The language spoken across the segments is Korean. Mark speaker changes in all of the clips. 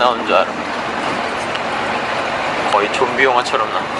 Speaker 1: 나오는 줄 알아? 거의 좀비 영화처럼 나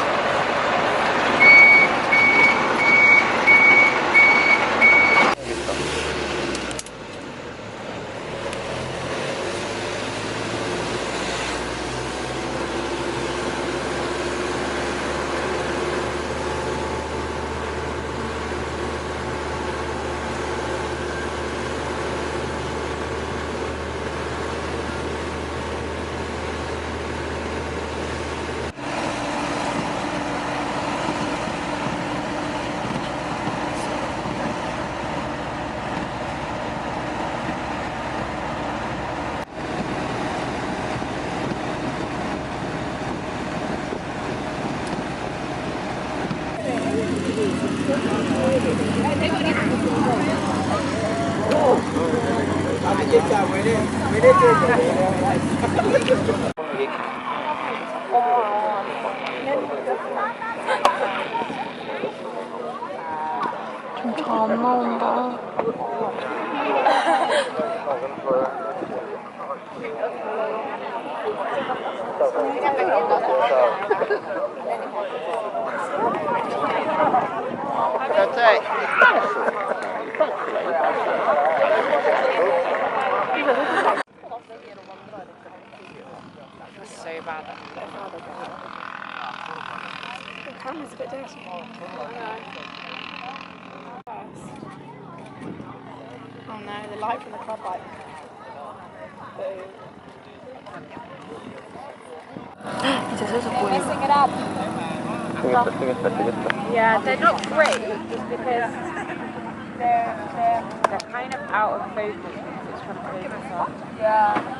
Speaker 2: 좀잘안 나온다.
Speaker 3: father. Their father died.
Speaker 2: The camera's a bit dirty. Oh no, the light from the club light.
Speaker 1: it is is a They're messing it up.
Speaker 3: Yeah, they're not great just because they're, they're, they're kind of out of focus because it's from the Yeah.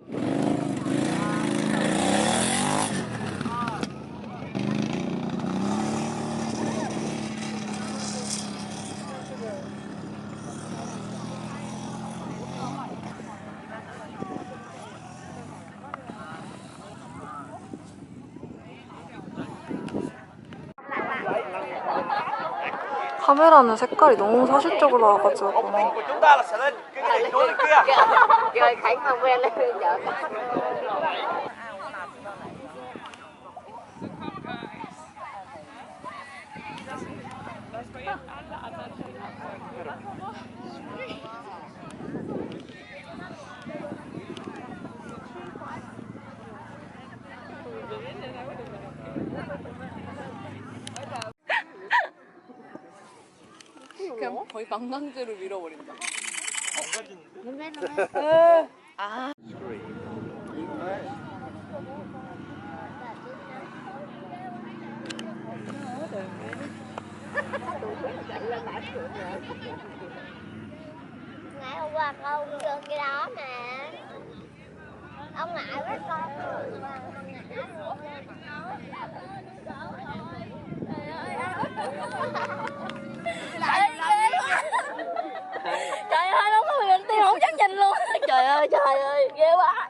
Speaker 2: 카메라는 색깔이 너무 사실적으로 나와가지고
Speaker 3: 그냥 거의 방랑제로 밀어버린다.
Speaker 4: ngày hôm qua con trên cái đó nè ông ngại quá con mà không trời ơi trời ơi, ghê quá.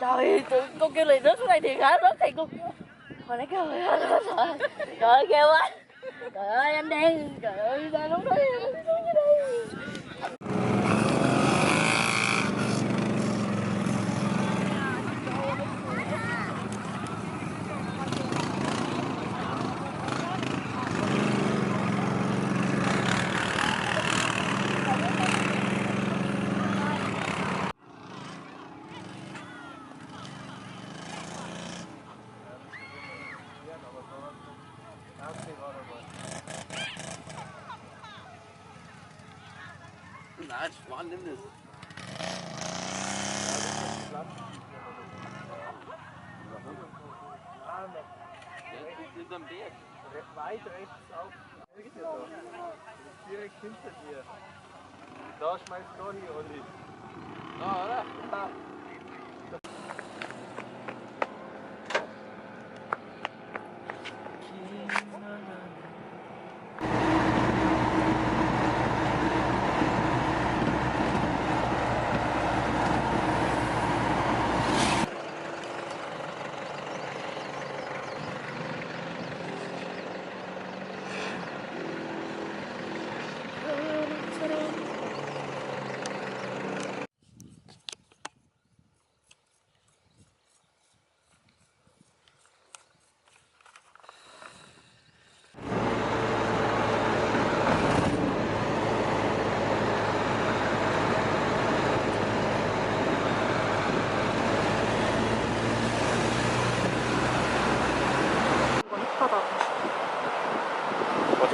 Speaker 4: Trời ơi trời con kêu liền rớt xuống đây thiệt hả rớt thì con hồi nãy kêu trời ơi trời ơi ghê quá. Trời ơi, anh đen trời ơi ra lúc đó
Speaker 5: Mann, nimm das. Hinterm Berg. Weit rechts auf. Direkt hinter dir. Da schmeißt du hin, Olli. Da, oder?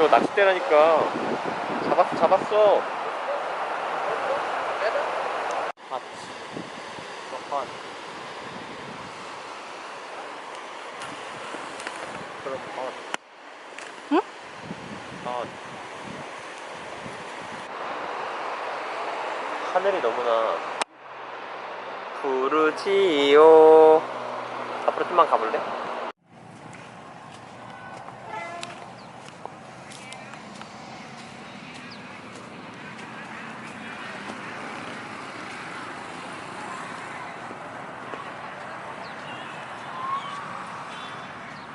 Speaker 1: 저 낚싯대라니까 잡았어 잡았어 핫 핫. 그럼 핫
Speaker 2: 응?
Speaker 1: 핫 하늘이 너무나 푸르지요 앞으로 좀만 가볼래?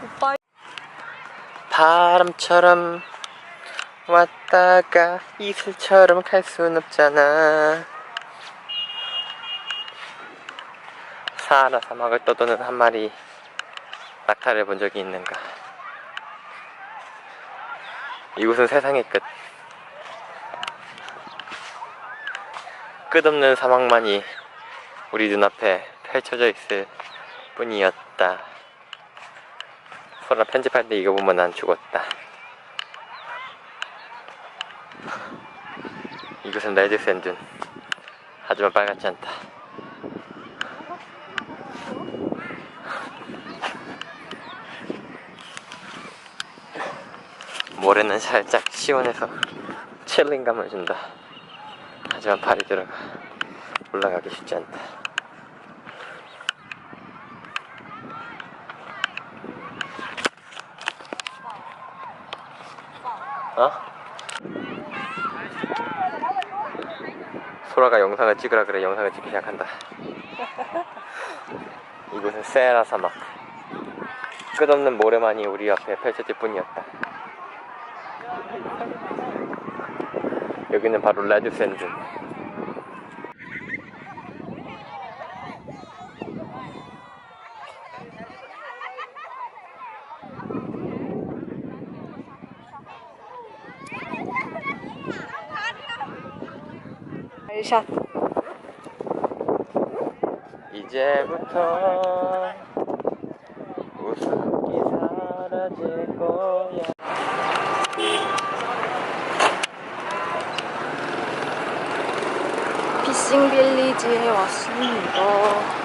Speaker 2: 오빠
Speaker 1: 바람처럼 왔다가 이슬처럼 갈 순 없잖아. 사하라 사막을 떠도는 한 마리 낙타를 본 적이 있는가? 이곳은 세상의 끝. 끝없는 사막만이 우리 눈앞에 펼쳐져 있을 뿐이었다. 소라 편집할 때 이거 보면 난 죽었다. 이것은 레드 샌든. 하지만 빨갛지 않다. 모래는 살짝 시원해서 칠링감을 준다. 하지만 발이 들어가 올라가기 쉽지 않다. 어? 소라가 영상을 찍으라 그래 영상을 찍기 시작한다. 이곳은 세라 사막. 끝없는 모래만이 우리 앞에 펼쳐질 뿐이었다. 여기는 바로 레드 샌드
Speaker 2: 샷
Speaker 1: 이제부터 웃음이 사라질 거야
Speaker 2: 피싱 빌리지에 왔습니다. 어?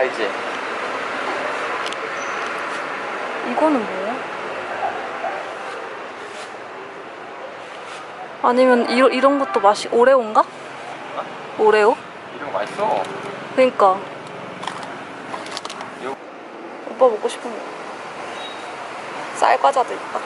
Speaker 1: 알지?
Speaker 2: 이거는 뭐야? 아니면 이런 이런 것도 맛이 오레오인가? 오레오?
Speaker 1: 이런 거 맛있어
Speaker 2: 그니까.
Speaker 1: 요-
Speaker 2: 오빠 먹고 싶은 거. 쌀과자도 있다.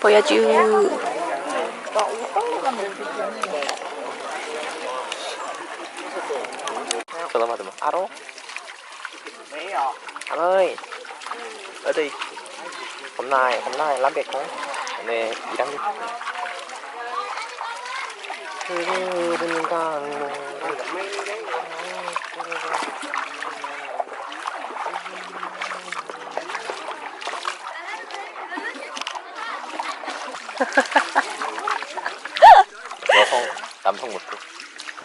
Speaker 2: 보여줘.
Speaker 1: 전화 받으면 alo anh ơi ở đây hôm nay hôm nay làm việc không 전에 1학년 흐르는 강로 여성 남성 모습.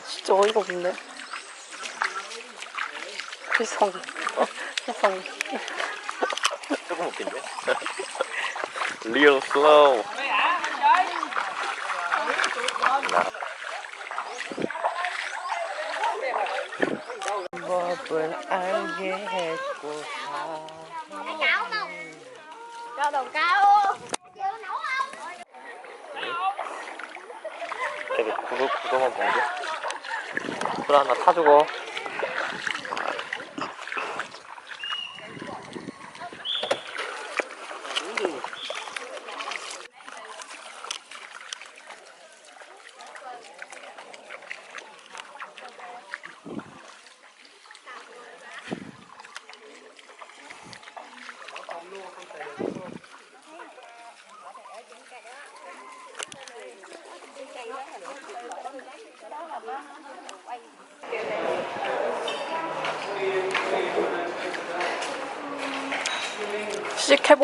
Speaker 2: 진짜 어이가 없네. 그 희성. 희성.
Speaker 1: 어, 그 조금 웃긴데? Real slow. 법을 알게 했고
Speaker 4: Cho đầu cao
Speaker 1: 애들 구두, 구두만 먹게 술 하나 사주고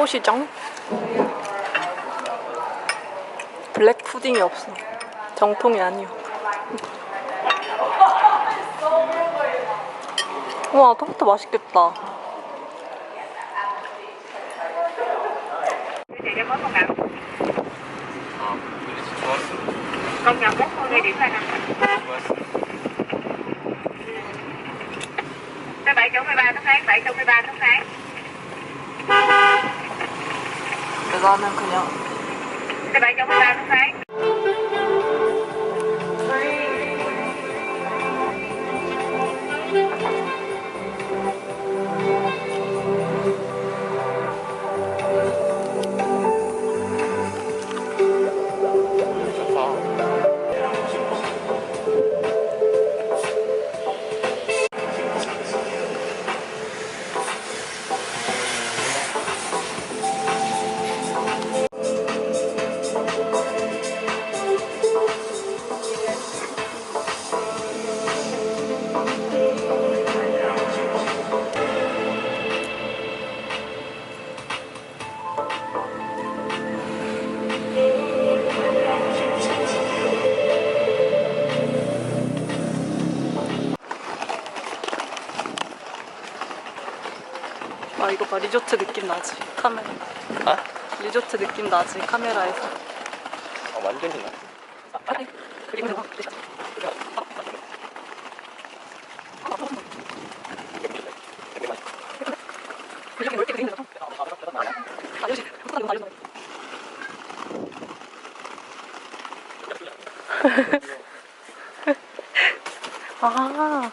Speaker 2: 시식해보시죠. 블랙 푸딩이 없어. 정통이 아니오. 우와, 토마토 맛있겠다.
Speaker 3: Công nhận bốn mươi điểm là năm Tới 7.13 tháng tháng, 7.13 tháng tháng
Speaker 2: 나는 그냥
Speaker 3: Tới 7.13 tháng tháng
Speaker 2: 아 이거 봐 리조트 느낌 나지? 카메라.
Speaker 1: 아?
Speaker 2: 리조트 느낌 나지 카메라에서?
Speaker 1: 아, 완전히 나
Speaker 2: 아니 그리고 내가 이렇게 넓게 그리는 거 알려지 알려지 아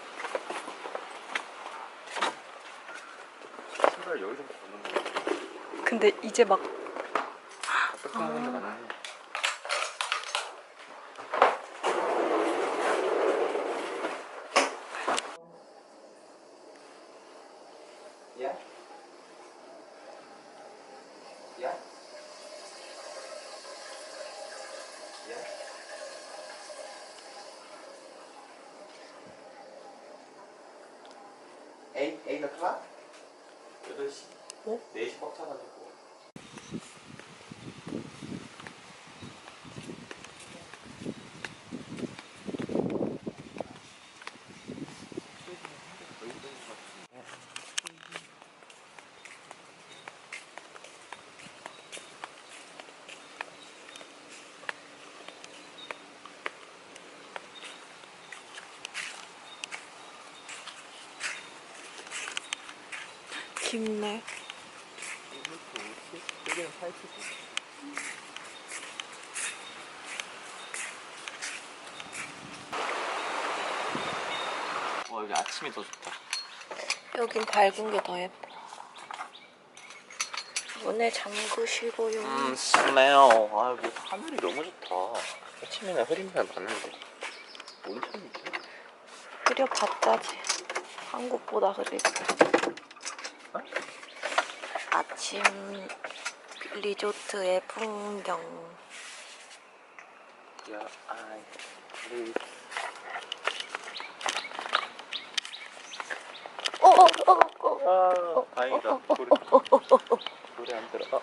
Speaker 1: 신발 여기서 보는 거
Speaker 2: 근데 이제 막
Speaker 1: 맞네
Speaker 5: Yeah. Yeah. Yeah. Eight, eight o'clock?
Speaker 1: 8시
Speaker 2: 뭐?
Speaker 1: 4시 꽉 차가지고
Speaker 2: 깊네.
Speaker 1: 여기는 8시고 와 여기 아침이 더 좋다.
Speaker 2: 여긴 밝은 게 더 예뻐. 문을 잠그시고요.
Speaker 1: 음 스멜 아 여기 하늘이 너무 좋다. 아침에는 흐린날 많은데. 온천이지?
Speaker 2: 흐려봤자지. 한국보다 흐리지 아침 리조트의 풍경. Your eye, please.
Speaker 1: 아, 다행이다. 노래, 노래 안 들어. 아.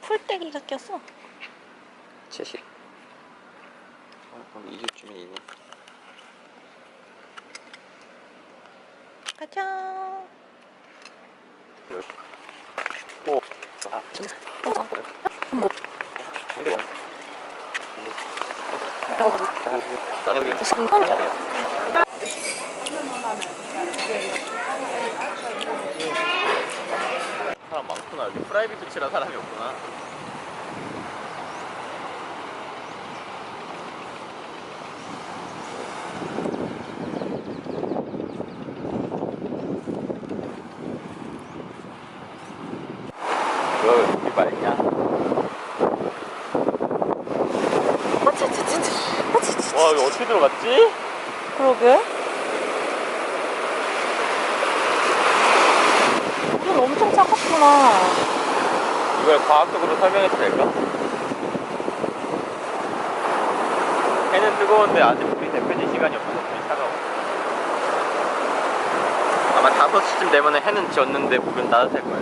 Speaker 2: 풀떼기가 꼈어.
Speaker 6: 70. 어, 그럼 2주쯤에 이네.
Speaker 2: 가자.
Speaker 6: 오. 아,
Speaker 2: 어,
Speaker 6: 근데 사람 많구나. 여기 프라이빗 칠한 사람이 없구나. 너 여기 말냐? 와 여기 어떻게 들어갔지?
Speaker 2: 그러게. 물 엄청 차갑구나.
Speaker 6: 이걸 과학적으로 설명해도 될까? 해는 뜨거운데 아직 물이 데펴질 시간이 없어서 물이 차가워. 아마 5시쯤 되면 해는 졌는데 물은 따뜻할 거야.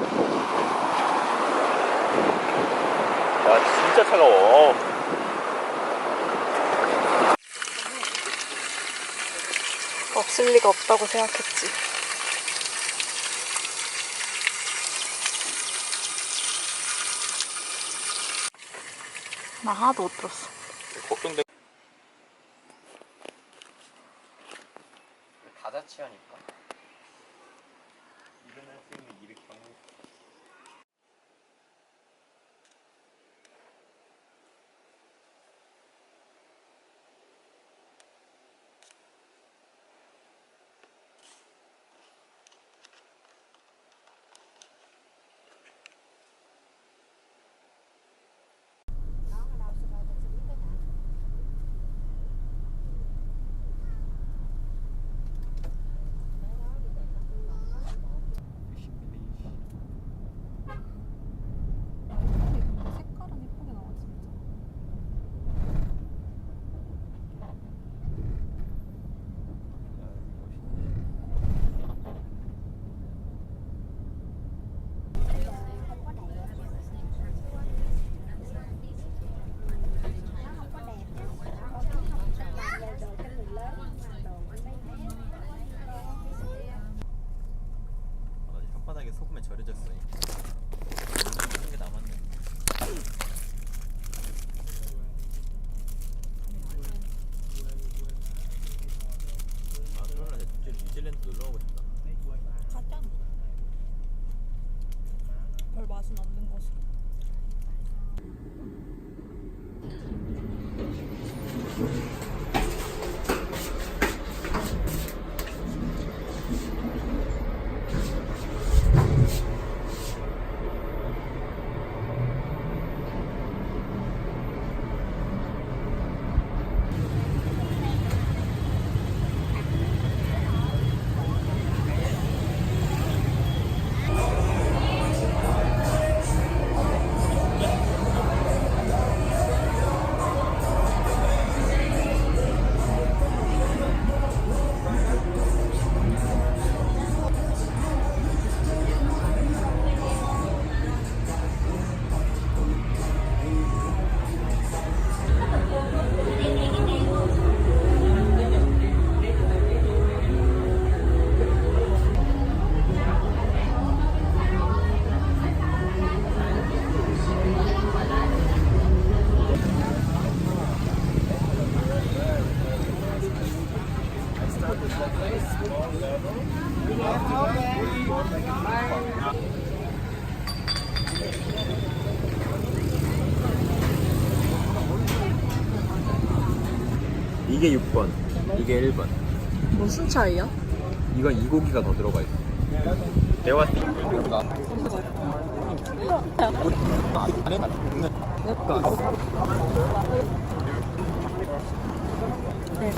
Speaker 6: 와, 진짜 차가워.
Speaker 2: 없을 리가 없다고 생각했지. 나 하나도 못 들었어.
Speaker 6: 걱정돼. 다자취하니까. 이게 6번, 이게 1번.
Speaker 2: 무슨 차이야?
Speaker 6: 이건 2고기가 더 들어가 있어. 내가 봤을 때 이거보다
Speaker 2: 네.